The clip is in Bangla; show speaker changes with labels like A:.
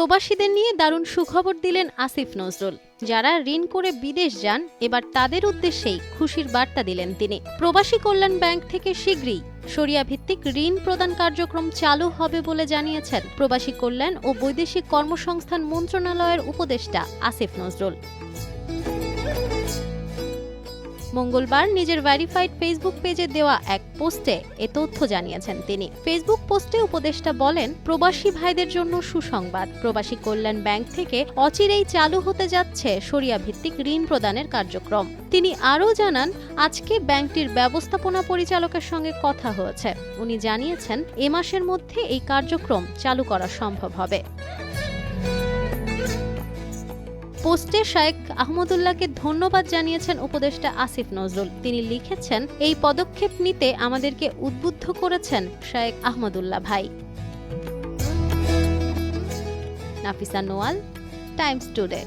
A: প্রবাসীদের নিয়ে দারুণ সুখবর দিলেন আসিফ নজরুল। যারা ঋণ করে বিদেশ যান, এবার তাদের উদ্দেশ্যেই খুশির বার্তা দিলেন তিনি। প্রবাসী কল্যাণ ব্যাংক থেকে শীঘ্রই সরিয়া ভিত্তিক ঋণ প্রদান কার্যক্রম চালু হবে বলে জানিয়েছেন প্রবাসী কল্যাণ ও বৈদেশিক কর্মসংস্থান মন্ত্রণালয়ের উপদেষ্টা আসিফ নজরুল। মঙ্গলবার নিজের ভেরিফাইড ফেসবুক পেজে দেওয়া এক পোস্টে এ তথ্য জানিয়েছেন তিনি। ফেসবুক পোস্টে উপদেষ্টা বলেন, প্রবাসী ভাইদের জন্য সুসংবাদ। প্রবাসী কল্যাণ ব্যাংক থেকে অচিরেই চালু হতে যাচ্ছে সরিয়া ভিত্তিক ঋণ প্রদানের কার্যক্রম। তিনি আরও জানান, আজকে ব্যাংকটির ব্যবস্থাপনা পরিচালকের সঙ্গে কথা হয়েছে। উনি জানিয়েছেন, এ মাসের মধ্যে এই কার্যক্রম চালু করা সম্ভব হবে। পোস্টে শায়েক আহমদুল্লাহকে ধন্যবাদ জানিয়েছেন উপদেষ্টা আসিফ নজরুল। তিনি লিখেছেন, এই পদক্ষেপ নিতে আমাদেরকে উদ্বুদ্ধ করেছেন শায়েক আহমদুল্লাহ ভাই। Nafisa Noyal, Times Today.